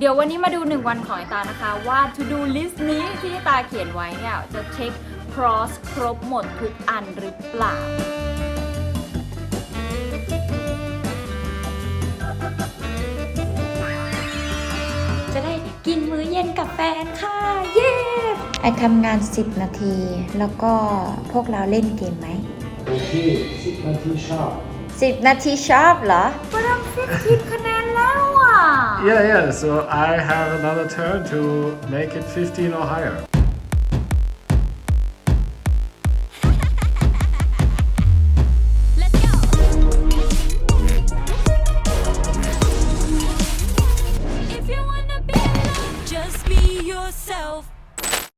เดี๋ยววันนี้มาดู 1 วันของไอตานะคะ ว่า to do list นี้ที่ตาเขียนไว้เนี่ย จะเช็ค cross ครบหมดทุกอันหรือเปล่าจะได้กินมื้อเย็นกับแฟนค่ะ เย้ ไอทำงาน 10 นาที แล้วก็พวกเราเล่นเกมไหม Okay, sit my tea shop. 10 นาทีชอบเหรอก็ทำ15คะแนนแล้ว Yeah, yeah. So I have another turn to make it 15 or higher. If you wanna be alone, just be yourself.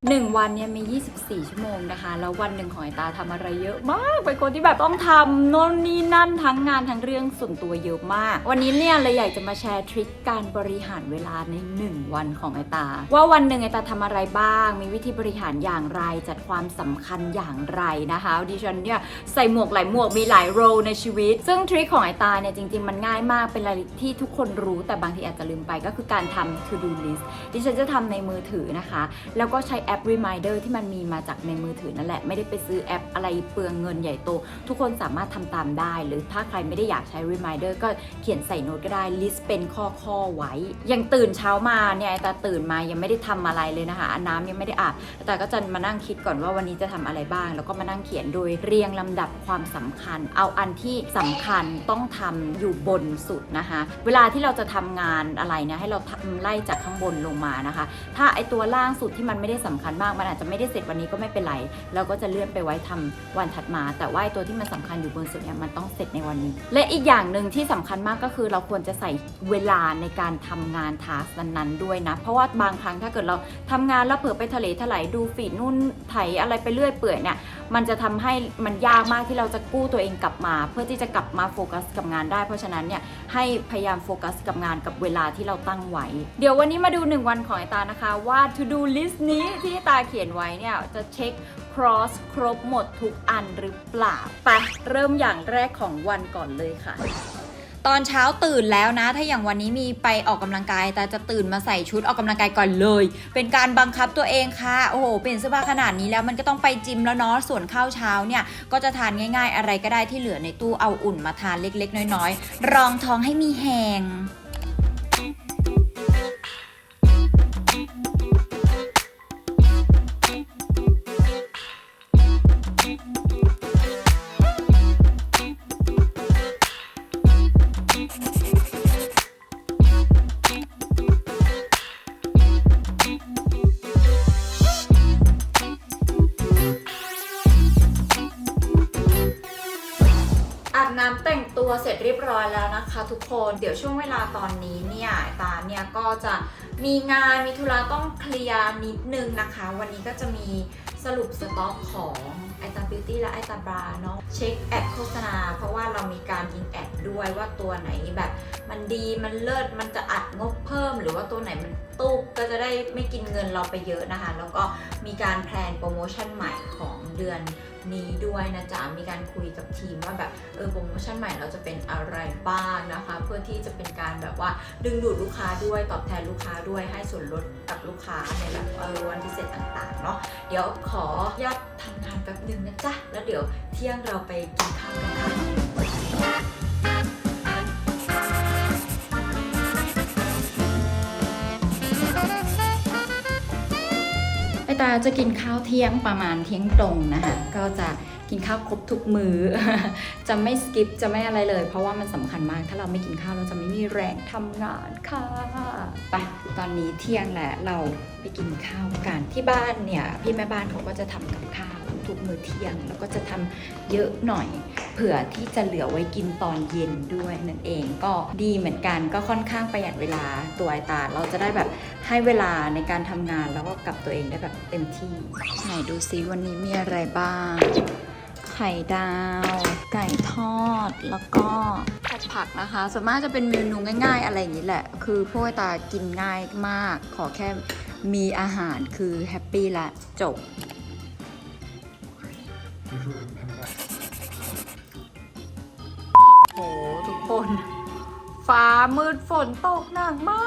หนึ่งวันเนี่ยมี 24 ชั่วโมงนะคะ แล้ววันหนึ่งของไอตาทำอะไรเยอะมาก เป็นคนที่แบบต้องทำโน่นนี่นั่นทั้งงานทั้งเรื่องส่วนตัวเยอะมาก วันนี้เนี่ยเลยอยากจะมาแชร์ทริคการบริหารเวลาใน 1 วันของไอตา ว่าวันหนึ่งไอตาทำอะไรบ้าง มีวิธีบริหารอย่างไร จัดความสำคัญอย่างไรนะคะ ดิฉันเนี่ยใส่หมวกหลายหมวกมีหลายโรในชีวิต ซึ่งทริคของไอตาเนี่ยจริง ๆ มันง่ายมาก เป็นอะไรที่ทุกคนรู้ แต่บางทีอาจจะลืมไปก็คือการทำ to do list ดิฉันจะทำในมือถือนะคะ แล้วก็ใช้อป Reminder ที่มันมีมาจากในมือถือนั่นแหละ ไม่ได้ไปซื้อแอปอะไรเปลืองเงินใหญ่โต ทุกคนสามารถทำตามได้ หรือถ้าใครไม่ได้อยากใช้ Reminder ก็เขียนใส่โน้ตก็ได้ list เป็นข้อข้อๆไว้ย่างตื่นเช้ามาเนี่ยแต่ตื่นมายังไม่ได้ทำอะไรเลยนะคะน้ำยังไม่ได้อาบแต่ก็จะมานั่งคิดก่อนว่าวันนี้จะทำอะไรบ้าง แล้วก็มานั่งเขียนโดยเรียงลำดับความสำคัญ เอาอันที่สำคัญต้องทำอยู่บนสุดนะคะเวลาที่เราจะทำงานอะไรเนี่ยให้เราทำไล่จากข้างบนลงมานะคะ ถ้าไอตัวล่างสุดที่มันไม่ได้สำคัญมาก มันอาจจะไม่ได้เสร็จวันนี้ก็ไม่เป็นไร เราก็จะเลื่อนไปไว้ทำวันถัดมา แต่ว่าตัวที่มันสำคัญอยู่บนสุดเนี่ยมันต้องเสร็จในวันนี้ และอีกอย่างหนึ่งที่สำคัญมากก็คือเราควรจะใส่เวลาในการทำงานทาสนั้นๆด้วยนะ เพราะว่าบางครั้งถ้าเกิดเราทำงานแล้วเผลอไปทะเลถลายดูฟีดนู่นไถอะไรไปเรื่อยเปื่อยเนี่ย มันจะทำให้มันยากมากที่เราจะกู้ตัวเองกลับมา เพื่อที่จะกลับมาโฟกัสกับงานได้ เพราะฉะนั้นเนี่ยให้พยายามโฟกัสกับงานกับเวลาที่เราตั้งไว้ เดี๋ยววันนี้มาดู 1 วันของไอตานะคะว่า to do list นี้ที่ที่ตาเขียนไว้เนี่ยจะเช็ค cross ครบหมดทุกอันหรือเปล่าไปเริ่มอย่างแรกของวันก่อนเลยค่ะตอนเช้าตื่นแล้วนะ ถ้าอย่างวันนี้มีไปออกกำลังกาย แต่จะตื่นมาใส่ชุดออกกำลังกายก่อนเลย เป็นการบังคับตัวเองค่ะ โอ้โห เปลี่ยนเสื้อผ้าขนาดนี้แล้วมันก็ต้องไปจิมแล้วเนาะ ส่วนข้าวเช้าเนี่ย ก็จะทานง่ายๆ อะไรก็ได้ที่เหลือในตู้เอาอุ่นมาทานเล็กๆ น้อยๆ รองท้องให้มีแหง อาบน้ำแต่งตัวเสร็จเรียบร้อยแล้วนะคะทุกคนเดี๋ยวช่วงเวลาตอนนี้เนี่ยตาเนี่ยก็จะมีงานมีธุระต้องเคลียร์นิดนึงนะคะ วันนี้ก็จะมีสรุปสต็อกของไอตาบิวตี้และไอตาบราเนาะเช็คแอดโฆษณา เพราะว่าเรามีการยิงแอดด้วยว่าตัวไหนแบบ มันดีมันเลิศมันจะอัดงบเพิ่ม หรือว่าตัวไหนมัน ตุกก็จะได้ไม่กินเงินเราไปเยอะนะคะ แล้วก็มีการแพลนโปรโมชั่นใหม่ของเดือนนี้ด้วยนะจ๊ะ มีการคุยกับทีมว่าแบบเออโปรโมชั่นใหม่เราจะเป็นอะไรบ้างนะคะ เพื่อที่จะเป็นการแบบว่าดึงดูดลูกค้าด้วยตอบแทนลูกค้าด้วยให้ส่วนลดกับลูกค้าในแบบเออวันพิเศษต่างๆเนาะเดี๋ยวขอญาตทำงานแป๊บนึงนะจ๊ะ แล้วเดี๋ยวเที่ยงเราไปกินข้าวกันค่ะ ตาจะกินข้าวเที่ยงประมาณเที่ยงตรงนะคะ ก็จะกินข้าวครบทุกมือ้อ จะไม่สกิปจะไม่อะไรเลย เพราะว่ามันสำคัญมาก ถ้าเราไม่กินข้าวเราจะไม่มีแรงทำงานค่ะไปตอนนี้เที่ยงแล้วเราไปกินข้าวกันที่บ้านเนี่ย พี่แม่บ้านเขาก็จะทำกับข้าว ทุกมื้อเที่ยง แล้วก็จะทำเยอะหน่อย เผื่อที่จะเหลือไว้กินตอนเย็นด้วยนั่นเองก็ดีเหมือนกันก็ค่อนข้างประหยัดเวลาตัวไอตา เราจะได้แบบให้เวลาในการทำงานแล้วก็กับตัวเองได้แบบเต็มที่ไหนดูซิวันนี้มีอะไรบ้างไข่ดาว ไก่ทอดแล้วก็ผัดผักนะคะส่วนมากจะเป็นเมนูง่าย ๆ อะไรอย่างนี้แหละ คือพวกตากินง่ายมาก ขอแค่มีอาหารคือแฮปปี้ละจบ โหทุกคน ฟ้ามืดฝนตกหนักมา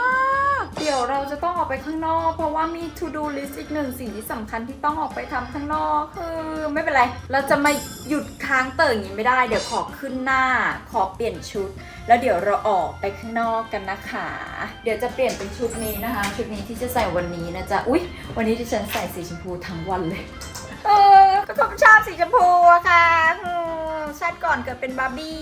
ก เดี๋ยวเราจะต้องออกไปข้างนอก เพราะว่ามี to do list อีกหนึ่งสิ่งที่สำคัญที่ต้องออกไปทำข้างนอกคือไม่เป็นไร เราจะมาหยุดค้างเติ่งอย่างนี้ไม่ได้ เดี๋ยวขอขึ้นหน้า ขอเปลี่ยนชุด แล้วเดี๋ยวเราออกไปข้างนอกกันนะคะ เดี๋ยวจะเปลี่ยนเป็นชุดนี้นะคะ ชุดนี้ที่จะใส่วันนี้นะจ๊ะ อุ๊ย วันนี้ที่ฉันใส่สีชมพูทั้งวันเลย เออ ก็ผมชอบสีชมพูอะค่ะชาติก่อนเกิดเป็นบาร์บี้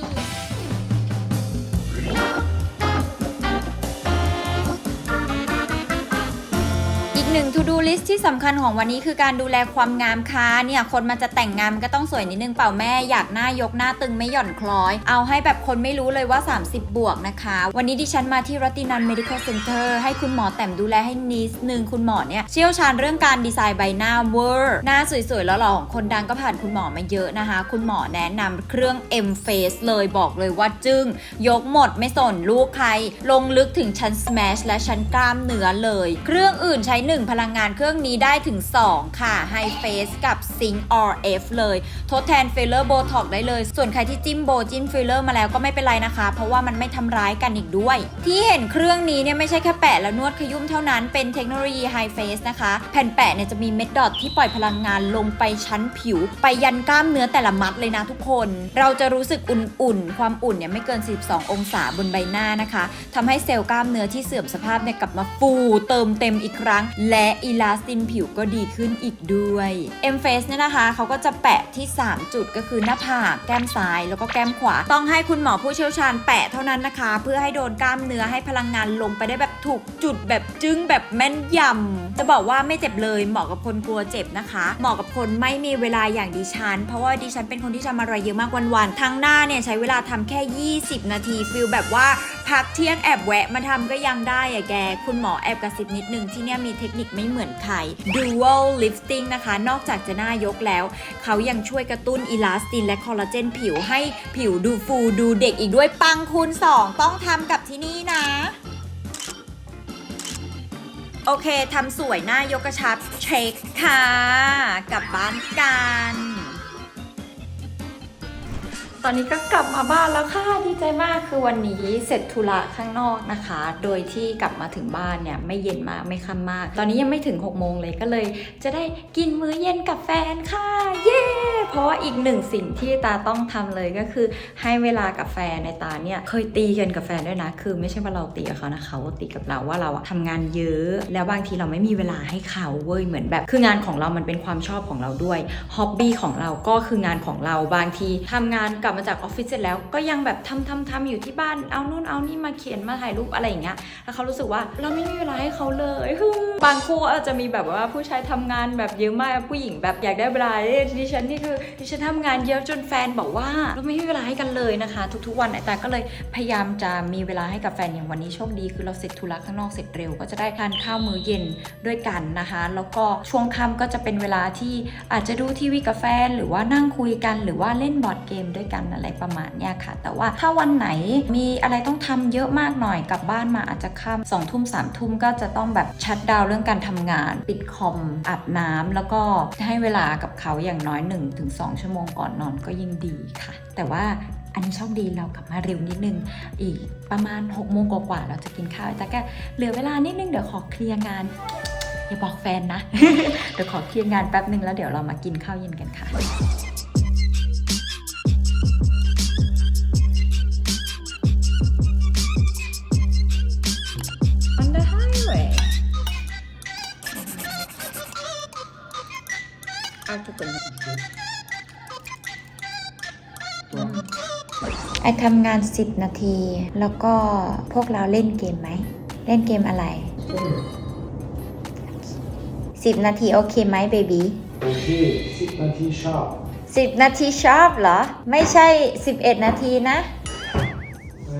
อีกหนึ่ง to do list ที่สำคัญของวันนี้คือการดูแลความงามค่ะเนี่ยคนมันจะแต่งงานมันก็ต้องสวยนิดนึงเปล่าแม่อยากหน้ายกหน้าตึงไม่หย่อนคล้อย เอาให้แบบคนไม่รู้เลยว่า 30 บวกนะคะ วันนี้ดิฉันมาที่รัตินัน medical center ให้คุณหมอแต่มดูแลให้นิดนึงคุณหมอเนี่ยเชี่ยวชาญเรื่องการดีไซน์ใบหน้าเวอร์หน้าสวยๆแล้วหล่อของคนดังก็ผ่านคุณหมอมาเยอะนะคะ คุณหมอแนะนำเครื่อง M Face เลยบอกเลยว่าจึ้งยกหมดไม่สนลูกใคร ลงลึกถึงชั้น Smash และชั้นกล้ามเนื้อเลย เครื่องอื่นใช้1 พลังงานเครื่องนี้ได้ถึง 2 ค่ะ High Face กับ Sync RF เลย ทดแทนเฟลเลอร์โบท็อกได้เลย ส่วนใครที่จิ้มโบจิ้มฟิลเลอร์มาแล้วก็ไม่เป็นไรนะคะ เพราะว่ามันไม่ทำร้ายกันอีกด้วย ที่เห็นเครื่องนี้เนี่ยไม่ใช่แค่แปะแล้วนวดขยุ่มเท่านั้นเป็นเทคโนโลยี High Face นะคะ แผ่นแปะเนี่ยจะมีเม็ดดอทที่ปล่อยพลังงานลงไปชั้นผิว ไปยันกล้ามเนื้อแต่ละมัดเลยนะทุกคน เราจะรู้สึกอุ่นๆ ความอุ่นเนี่ยไม่เกิน42องศาบนใบหน้านะคะทำให้เซลล์กล้ามเนื้อที่เสื่อมสภาพเนี่ยกลับมาฟูเติมเต็มอีกครั้งและอีลาสตินผิวก็ดีขึ้นอีกด้วย M Face เนี่ยนะคะเขาก็จะแปะที่ 3 จุดก็คือหน้าผากแก้มซ้ายแล้วก็แก้มขวา ต้องให้คุณหมอผู้เชี่ยวชาญแปะเท่านั้นนะคะ เพื่อให้โดนกล้ามเนื้อให้พลังงานลงไปได้แบบถูกจุดแบบจึ้งแบบแม่นยำจะบอกว่าไม่เจ็บเลยเหมาะกับคนกลัวเจ็บนะคะ เหมาะกับคนไม่มีเวลาอย่างดิฉัน เพราะว่าดิฉันเป็นคนที่ทำอะไรเยอะมากวันๆทั้งหน้าเนี่ยใช้เวลาทำแค่ 20 นาทีฟิลแบบว่าพักเที่ยงแอบแวะมาทำก็ยังได้อะแก คุณหมอแอบกระซิบนิดนึงที่เนี่ยมีเทคนิคไม่เหมือนใคร Dual Lifting นะคะ นอกจากจะหน้ายกแล้ว เขายังช่วยกระตุ้นอิลาสตินและคอลลาเจนผิวให้ผิวดูฟูดูเด็กอีกด้วยปังคูณ 2 ต้องทำกับที่นี่นะโอเค ทำสวยหน้ายกกระชับเช็คค่ะ กลับบ้านกัน ตอนนี้ก็กลับมาบ้านแล้วค่ะดีใจมากคือวันนี้เสร็จธุระข้างนอกนะคะ โดยที่กลับมาถึงบ้านเนี่ยไม่เย็นมากไม่ค่ำมาก ตอนนี้ยังไม่ถึง6โมงเลยก็เลย จะได้กินมื้อเย็นกับแฟนค่ะ เย้ เพราะว่าอีกหนึ่งสิ่งที่ตาต้องทำเลยก็คือให้เวลากับแฟนในตาเนี่ยเคยตีกันกับแฟนด้วยนะ คือไม่ใช่ว่าเราตีกับเขานะเขาตีกับเราว่าเราอะทำงานเยอะ แล้วบางทีเราไม่มีเวลาให้เขาเว้ยเหมือนแบบ คืองานของเรามันเป็นความชอบของเราด้วยฮ็อบบี้ของเราก็คืองานของเราบางทีทำงานกลับมาจากออฟฟิศเสร็จแล้วก็ยังแบบทำทำทำอยู่ที่บ้านเอานู่นเอานี่มาเขียนมาถ่ายรูปอะไรอย่างเงี้ยแล้วเขารู้สึกว่าเราไม่มีเวลาให้เขาเลยบางคู่อาจจะมีแบบว่าผู้ชายทำงานแบบเยอะมากผู้หญิงแบบอยากได้เวลายดิฉันนี่คือดิฉันทำงานเยอะจนแฟนบอกว่าเราไม่มีเวลาให้กันเลยนะคะ ทุกๆวันไอตาก็เลยพยายามจะมีเวลาให้กับแฟนอย่างวันนี้โชคดี คือเราเสร็จธุระข้างนอกเสร็จเร็ว ก็จะได้ทานข้าวมื้อเย็นด้วยกันนะคะ แล้วก็ช่วงค่ำก็จะเป็นเวลาที่อาจจะดูทีวีกับแฟน หรือว่านั่งคุยกัน หรือว่าเล่นบอร์ดเกมด้วยกันอะไรประมาณเนี้ยค่ะ แต่ว่าถ้าวันไหนมีอะไรต้องทำเยอะมากหน่อยกลับบ้านมาอาจจะค่ำสองทุ่มสามทุ่มก็จะต้องแบบชัดดาวเรื่องการทำงาน ปิดคอมอาบน้ำแล้วก็ให้เวลากับเขาอย่างน้อย1-2ชั่วโมงก่อนนอนก็ยิ่งดีค่ะ แต่ว่าอันนี้โชคดีเรากลับมาเร็วนิดนึง อีกประมาณ6โมงกว่าๆเราจะกินข้าวแต่ก็เหลือเวลานิดนึงเดี๋ยวขอเคลียร์งานอย่าบอกแฟนนะ เดี๋ยวขอเคลียร์งานแป๊บนึงแล้วเดี๋ยวเรามากินข้าวเย็นกันค่ะ On the highway เอาทุก คนไอทำงาน 10 นาที แล้วก็พวกเราเล่นเกมไหม เล่นเกมอะไร 10 นาทีโอเคไหมเบบี Okay, sit on tea shop. 10นาทีชอบเหรอ ไม่ใช่ 11 นาทีนะ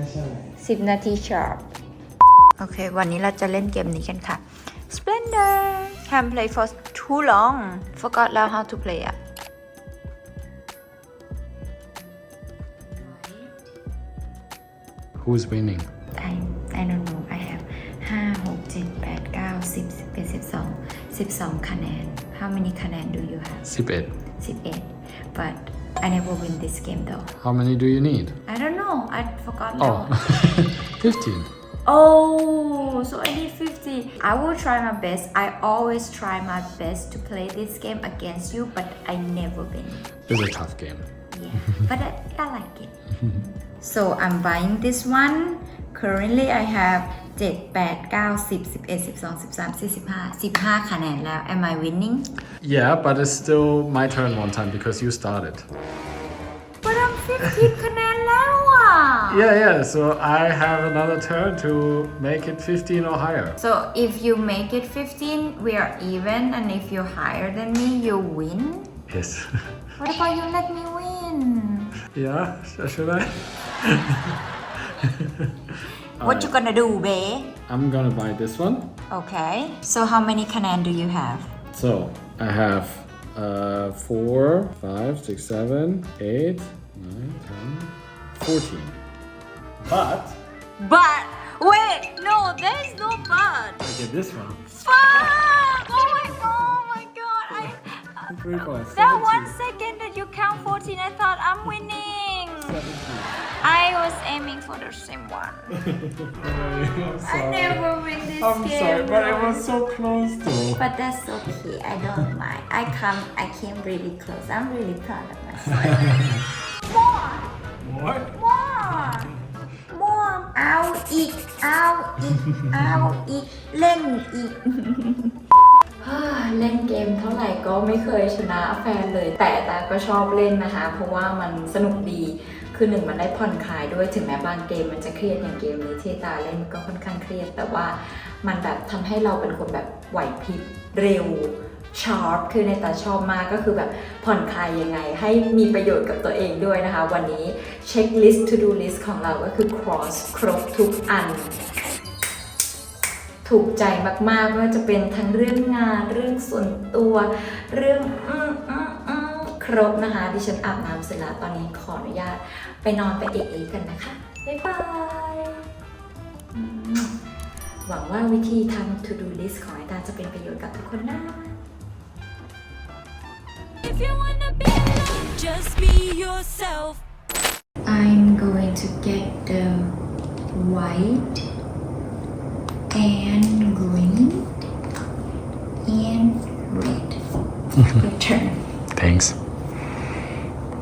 10นาทีชอบโอเค วันนี้เราจะเล่นเกมนี้กันค่ะ Splendor can play for too long forgot แล้ว how to play อะ Who's winning? I I don't know I have 5 6 7 8 9 10 11 12 12 คะแนน How many คะแนน do you have 11. 11 but I never win this game though How many do you need? I don't know I forgot Oh, now 15. Oh, so I did 50. I will try my best. I always try my best to play this game against you, but I never win. It's a tough game. Yeah, but I, I like it. so I'm buying this one. Currently I have 7 8 9 10 11 12 13 14 15 15คะแนนแล้ว Am I winning? Yeah, but it's still my turn one time because you started. But I'm 15คะแนนแล้วอ่ะ Yeah, yeah. So I have another turn to make it 15 or higher. So if you make it 15, we are even, and if you're higher than me, you win. Yes. What about you let me win? yeah, should I? what right. you gonna do, babe? I'm gonna buy this one. Okay. So how many canan do you have? So I have uh, four, five, six, seven, eight, nine, ten, fourteen. But. But wait, no, there's no but. I get this one. Fuck! Oh my, god! oh my god! I. Uh, that one second count 14, I thought I'm winning. I was aiming for the same one. I never win this I'm game. sorry, but it bro. was so close though. But that's okay. I don't mind. I come. I came really close. I'm really proud of myself. More, What? more, more. เอาอีก เอาอีก เอาอีก เล่นอีก เล่นเกมเท่าไหร่ก็ไม่เคยชนะแฟนเลย แต่ตาก็ชอบเล่นนะคะ เพราะว่ามันสนุกดีคือหนึ่งมันได้ผ่อนคลายด้วยถึงแม้บางเกมมันจะเครียดอย่างเกมนี้ที่ตาเล่นก็ค่อนข้างเครียด แต่ว่ามันแบบทำให้เราเป็นคนแบบไหวพริบเร็วชาร์ปคือในตาชอบมากก็คือแบบผ่อนคลายยังไง ให้มีประโยชน์กับตัวเองด้วยนะคะ วันนี้เช็คลิสต์ to do list ของเราก็คือ cross ครบทุกอัน ถูกใจมากๆไม่ว่าจะเป็นทั้งเรื่องงานเรื่องส่วนตัว เรื่องอืมอืมอืมครบนะคะดิฉันอาบน้ำเสร็จแล้วตอนนี้ขออนุญาตไปนอนไปเอะๆกันนะคะ บ๊ายบายอืมหวังว่าวิธีทำ to do list ของไอตาจะเป็นประโยชน์กับทุกคนนะ If you wanna be alone, just be yourself. I'm going to get the white and green and red. Mm-hmm. Your turn. Thanks.